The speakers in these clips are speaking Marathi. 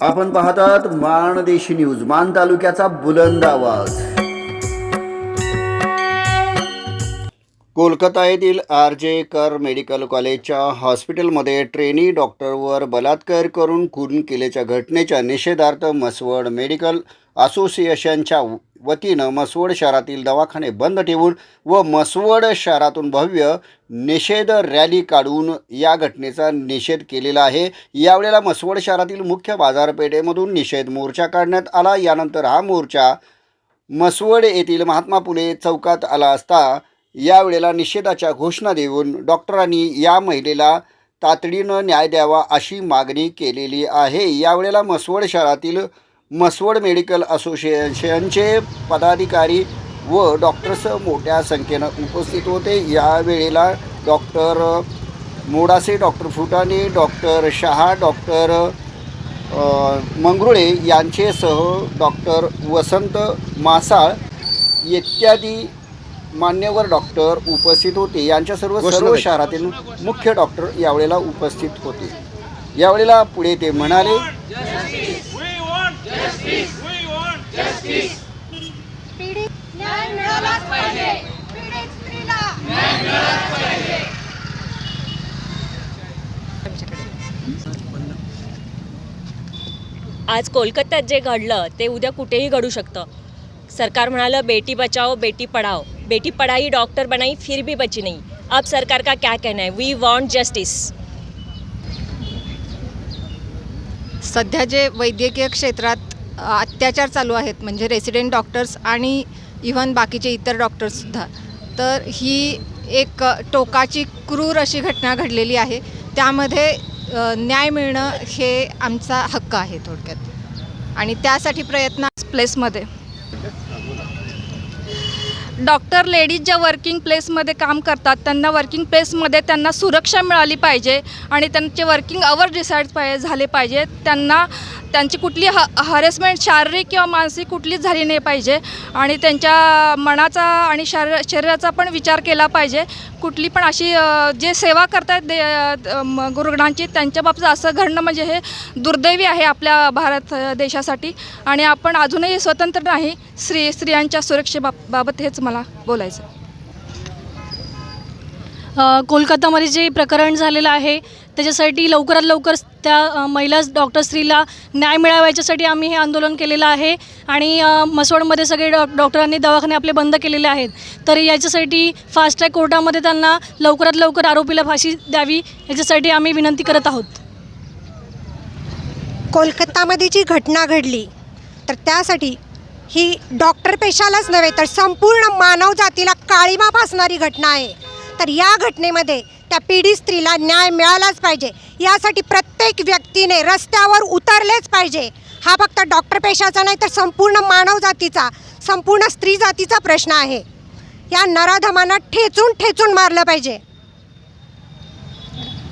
आपण पाहतात माणदेशी न्यूज मान तालुक्याचा बुलंद आवाज. कोलकाता येथील आर जे कर मेडिकल कॉलेजच्या हॉस्पिटलमध्ये ट्रेनी डॉक्टरवर बलात्कार करून खून केल्याच्या घटनेच्या निषेधार्थ मसवड मेडिकल असोसिएशनच्या वतीनं मसवड शहरातील दवाखाने बंद ठेवून व मसवड शहरातून भव्य निषेध रॅली काढून या घटनेचा निषेध केलेला आहे. यावेळेला मसवड शहरातील मुख्य बाजारपेठेमधून निषेध मोर्चा काढण्यात आला. यानंतर हा मोर्चा मसवड येथील महात्मा फुले चौकात आला असता यावेळेला निषेधाच्या घोषणा देऊन डॉक्टरांनी या महिलेला तातडीनं न्याय द्यावा अशी मागणी केलेली आहे. यावेळेला मसवड शहरातील मसवड मेडिकल असोसिएशनचे पदाधिकारी व डॉक्टर्स मोठ्या संख्येनं उपस्थित होते. यावेळेला doctor Modase doctor Futane doctor Shaha doctor Mangrule यांचेसह doctor Vasant Masal इत्यादी मान्यवर डॉक्टर उपस्थित होते. यांच्या सर्व सर्व शहरातील मुख्य डॉक्टर यावेळेला उपस्थित होते. यावेळेला पुढे ते म्हणाले want justice. पीडित न्याय मिळालाच पाहिजे. पीडित स्त्रीला आज कोलकात्यात जे घडलं ते उद्या कुठेही घडू शकतं. सरकार म्हणालं बेटी बचाओ बेटी पढ़ाओ. बेटी पढ़ाई डॉक्टर बनाई फिर भी बची नहीं. अब सरकार का क्या कहना है? वी वांट जस्टिस सध्या जे वैद्यकीय क्षेत्रात अत्याचार चालू आहेत म्हणजे रेसिडेंट डॉक्टर्स आणि इव्हन बाकीचे इतर डॉक्टर्ससुद्धा तर ही एक टोकाची क्रूर अशी घटना घडलेली आहे. त्यामध्ये न्याय मिळणं हे आमचा हक्क आहे थोडक्यात. आणि त्यासाठी प्रयत्न प्लेसमध्ये डॉक्टर लेडीज ज्या वर्किंग प्लेसमध्ये काम करतात त्यांना वर्किंग प्लेसमध्ये त्यांना सुरक्षा मिळाली पाहिजे आणि त्यांचे वर्किंग आवर डिसाईड पाहिजे झाले पाहिजे त्यांना त्यांची कुठली ह हरेसमेंट शारीरिक किंवा मानसिक कुठलीच झाली नाही पाहिजे. आणि त्यांच्या मनाचा आणि शरीर शरीराचा पण विचार केला पाहिजे. कुठली पण अशी जे सेवा करतायत दे रुग्णांची त्यांच्या बाबतीत असं घडणं म्हणजे हे दुर्दैवी आहे आपल्या भारत देशासाठी. आणि आपण अजूनही स्वतंत्र नाही. स्त्री स्त्रियांच्या सुरक्षेबाब बाबत हेच मला बोलायचं कोलकातामध्ये जे प्रकरण झालेलं आहे त्याच्यासाठी लवकरात लवकर त्या महिला डॉक्टर स्त्रीला न्याय मिळावा याच्यासाठी आम्ही हे आंदोलन केलेलं आहे. आणि मसवडमध्ये सगळे डॉ डॉक्टरांनी दवाखाने आपले बंद केलेले आहेत. तर याच्यासाठी फास्ट ट्रॅक कोर्टामध्ये त्यांना लवकरात लवकर आरोपीला फाशी द्यावी याच्यासाठी आम्ही विनंती करत आहोत. कोलकातामध्ये जी घटना घडली तर त्यासाठी ही डॉक्टर पेशालाच नव्हे तर संपूर्ण मानवजातीला काळीमा फासणारी घटना आहे. तर या घटनेमध्ये त्या पीडित स्त्रीला न्याय मिळालाच पाहिजे. यासाठी प्रत्येक व्यक्तीने रस्त्यावर उतरलेच पाहिजे. हा फक्त डॉक्टर पेशाचा नाही तर संपूर्ण मानव जातीचा संपूर्ण स्त्री जातीचा प्रश्न आहे. या नराधमांना ठेचून ठेचून मारलं पाहिजे.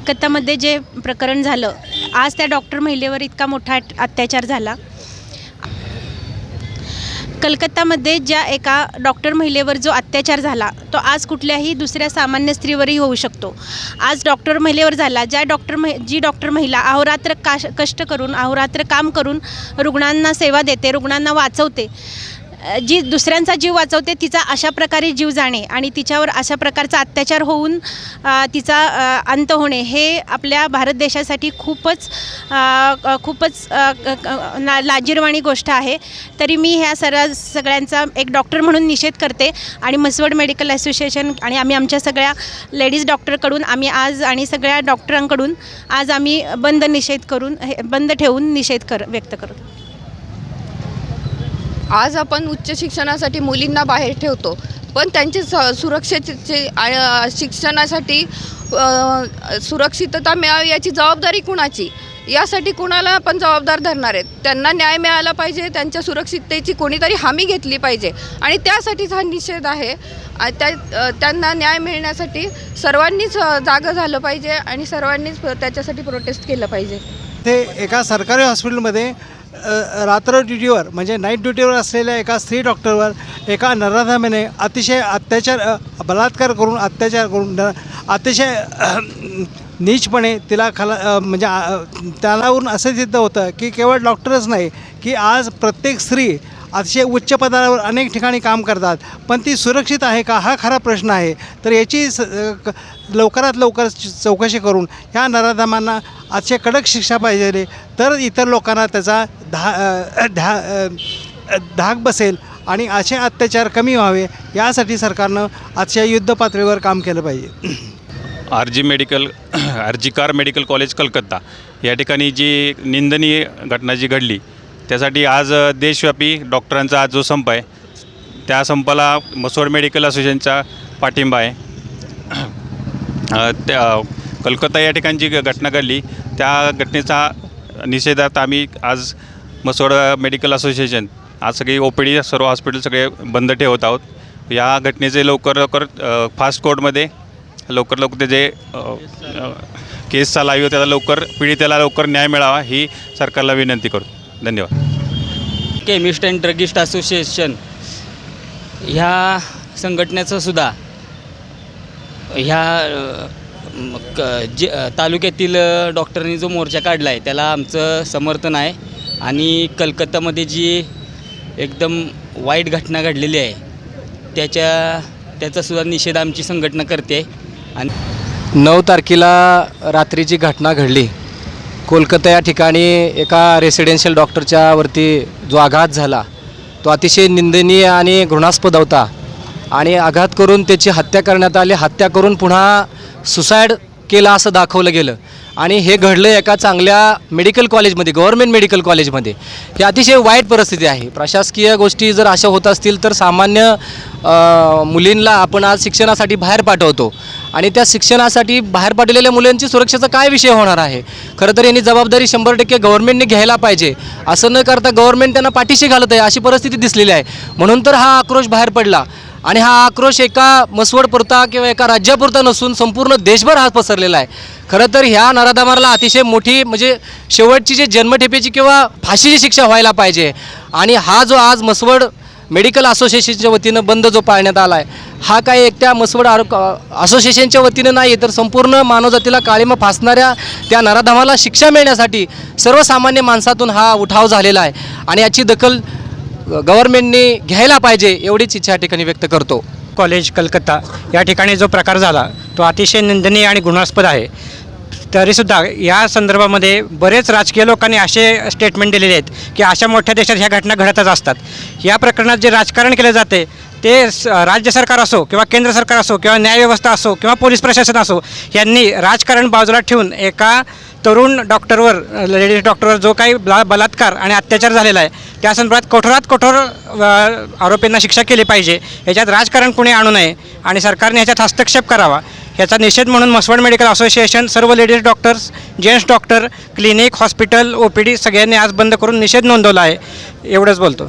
कथामध्ये जे प्रकरण झालं आज त्या डॉक्टर महिलेवर इतका मोठा अत्याचार झाला. कलकत्तामध्ये ज्या एका डॉक्टर महिलेवर जो अत्याचार झाला तो आज कुठल्याही दुसऱ्या सामान्य स्त्रीवरही होऊ शकतो. आज डॉक्टर महिलेवर झाला ज्या डॉक्टर महि जी डॉक्टर महिला अहोरात्र काश कष्ट करून अहोरात्र काम करून रुग्णांना सेवा देते रुग्णांना वाचवते जी दुसऱ्यांचा जीव वाचवते तिचा अशा प्रकारे जीव जाणे आणि तिच्यावर अशा प्रकारचा अत्याचार होऊन तिचा अंत होणे हे आपल्या भारत देशासाठी खूपच खूपच ना लाजीरवाणी गोष्ट आहे. तरी मी ह्या सर्व सगळ्यांचा एक डॉक्टर म्हणून निषेध करते आणि म्हसवड मेडिकल असोसिएशन आणि आम्ही आमच्या सगळ्या लेडीज डॉक्टरकडून आम्ही आज आणि सगळ्या डॉक्टरांकडून आज आम्ही बंद निषेध करून हे बंद ठेवून निषेध कर व्यक्त करू आज आपण उच्च शिक्षणासाठी मुलींना बाहेर ठेवतो पण त्यांचे स सुरक्षेचे शिक्षणासाठी सुरक्षितता मिळावी याची जबाबदारी कुणाची? यासाठी कुणाला आपण जबाबदार धरणार आहेत. त्यांना न्याय मिळाला पाहिजे त्यांच्या सुरक्षिततेची कोणीतरी हमी घेतली पाहिजे. आणि त्यासाठीच हा निषेध आहे. त्या त्यांना न्याय मिळण्यासाठी सर्वांनीच जागं झालं पाहिजे आणि सर्वांनीच त्याच्यासाठी प्रोटेस्ट केलं पाहिजे. ते एका सरकारी हॉस्पिटलमध्ये रात्र ड्युटीवर म्हणजे नाईट ड्युटीवर असलेल्या एका स्त्री डॉक्टरवर एका नराधमाने अतिशय अत्याचार बलात्कार करून अत्याचार करून न- अतिशय नीचपणे तिला खाला म्हणजे त्यालावरून असं सिद्ध होतं की केवळ डॉक्टरच नाही की आज प्रत्येक स्त्री अतिशय उच्च पदावर अनेक ठिकाणी काम करतात. पण ती सुरक्षित आहे का? हा खरा प्रश्न आहे. तर याची स क- लवकरात लवकर चौकशी करून ह्या नराधमांना अतिशय कडक शिक्षा पाहिजे. तर इतर लोकांना त्याचा धा धा धाक बसेल आणि असे अत्याचार कमी व्हावे. यासाठी सरकारनं अतिशय युद्ध पातळीवर काम केलं पाहिजे. R G medical R G Kar medical college Calcutta. या ठिकाणी जी निंदनीय घटना जी घडली त्यासाठी आज देशव्यापी डॉक्टरांचा आज जो संप आहे त्या संपाला मसोड मेडिकल असोसिएशनचा पाठिंबा आहे. त्या कलकत्ता या ठिकाणी जी घटना घडली त्या घटनेचा निषेधार्थ आम्ही आज मसोड मेडिकल असोसिएशन आज सगळी ओ पी डी सर्व हॉस्पिटल सगळे बंद ठेवत आहोत. या घटनेचे लवकर लवकर फास्ट कोर्टमध्ये लवकर लवकर त्याचे जे केस चालावी त्याला लवकर पीडितेला लवकर न्याय मिळावा ही सरकारला विनंती करतो. धन्यवाद. केमिस्ट अँड ड्रगिस्ट असोसिएशन ह्या संघटनेचं सुद्धा ह्या जे तालुक्यातील डॉक्टरांनी जो मोर्चा काढला आहे त्याला आमचं समर्थन आहे. आणि कलकत्तामध्ये जी एकदम वाईट घटना घडलेली आहे त्याच्या त्याचासुद्धा निषेध आमची संघटना करते. आणि नऊ तारखेला रात्रीची घटना घडली. कोलकाता या ठिकाणी एका रेसिडेन्शियल डॉक्टरच्या वरती जो आघात झाला तो अतिशय निंदनीय आणि घृणास्पद होता. आणि आघात करून त्याची हत्या करण्यात आली. हत्या करून पुन्हा सुसाईड केला असं दाखवलं गेलं. आणि हे घडलं एका चांगल्या मेडिकल कॉलेजमध्ये गव्हर्मेंट मेडिकल कॉलेजमध्ये ही अतिशय वाईट परिस्थिती आहे. प्रशासकीय गोष्टी जर अशा होत असतील तर सामान्य मुलींना आपण आज शिक्षणासाठी बाहेर पाठवतो. आणि त्या शिक्षणासाठी बाहेर पडलेल्या मुलांची सुरक्षेचा काय विषय होणार आहे? खरं तर यांनी जबाबदारी शंभर टक्के गव्हर्नमेंटने घ्यायला पाहिजे. असं न करता गव्हर्नमेंट त्यांना पाठीशी घालत आहे अशी परिस्थिती दिसलेली आहे. म्हणून तर हा आक्रोश बाहेर पडला. आणि हा आक्रोश एका मसवडपुरता किंवा एका राज्यापुरता नसून संपूर्ण देशभर हा पसरलेला आहे. खरं तर ह्या नराधामाला अतिशय मोठी म्हणजे शेवटची जी जन्मठेपेची किंवा फाशीची शिक्षा व्हायला पाहिजे. आणि हा जो आज मसवड मेडिकल असोसिएशनच्या वतीनं बंद जो पाळण्यात आला आहे हा काय एकट्या मसवड आरो असोसिएशनच्या वतीनं नाही तर संपूर्ण मानवजातीला काळीमा फासणाऱ्या त्या नराधमाला शिक्षा मिळण्यासाठी सर्वसामान्य माणसातून हा उठाव झालेला आहे आणि याची दखल गव्हर्नमेंटने घ्यायला पाहिजे एवढीच इच्छा या ठिकाणी व्यक्त करतो. कॉलेज कलकत्ता या ठिकाणी जो प्रकार झाला तो अतिशय निंदनीय आणि गुणास्पद आहे. तरीसुद्धा या संदर्भामध्ये बरेच राजकीय लोकांनी असे स्टेटमेंट दिलेले आहेत की अशा मोठ्या देशात ह्या घटना घडतच असतात. या प्रकरणात जे राजकारण केलं जाते ते स- राज्य सरकार असो किंवा केंद्र सरकार असो किंवा न्यायव्यवस्था असो किंवा पोलीस प्रशासन असो यांनी राजकारण बाजूला ठेवून एका तरुण डॉक्टरवर लेडीज डॉक्टरवर जो काही बला बलात्कार आणि अत्याचार झालेला आहे त्या संदर्भात कठोरात कठोर आरोपींना शिक्षा केली पाहिजे. याच्यात राजकारण कुणी आणू नये आणि सरकारने याच्यात हस्तक्षेप करावा. याचा निषेध म्हणून मसवड मेडिकल असोसिएशन सर्व ladies doctors gents doctor clinic hospital O P D सगळ्यांनी आज बंद करून निषेध नोंदवला आहे. एवढंच बोलतो.